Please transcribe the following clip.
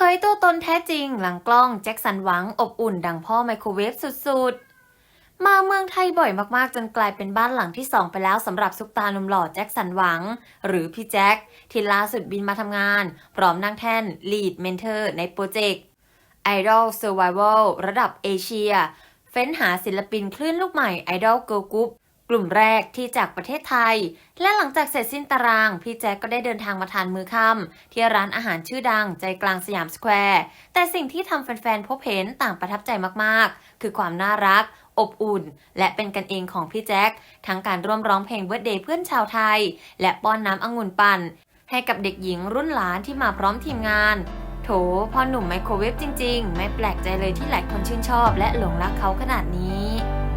เผยตัวตนแท้จริงหลังกล้องแจ็คสันหวังอบอุ่นดังพ่อไมโครเวฟสุดๆ มาเมืองไทยบ่อยมากๆ จนกลายเป็นบ้านหลังที่2ไปแล้วสำหรับซุปตาหนุ่มหล่อแจ็คสันหวัง หรือพี่แจ็คที่ล่าสุดบินมาทำงาน พร้อมนั่งแท่น Lead Mentor ในโปรเจกต์ Idol Survival ระดับเอเชีย เฟ้นหาศิลปินคลื่นลูกใหม่ Idol Girl Group กลุ่มแรกที่จากประเทศไทย และหลังจากเสร็จสิ้นตาราง พี่แจ็คก็ได้เดินทางมาทานมื้อค่ำที่ร้านอาหารชื่อดังใจกลางสยามสแควร์ แต่สิ่งที่ทำแฟนๆ พบเห็นต่างประทับใจมากๆ คือความน่ารัก อบอุ่น และเป็นกันเองของพี่แจ็ค ทั้งการร่วมร้องเพลงเบิร์ดเดย์เพื่อนชาวไทย และป้อนน้ำองุ่นปั่น ให้กับเด็กหญิงรุ่นหลานที่มาพร้อมทีมงานโถพอหนุ่มไมโครเวฟจริง ๆ ไม่แปลกใจเลยที่หลายคนชื่นชอบ และหลงรักเขาขนาดนี้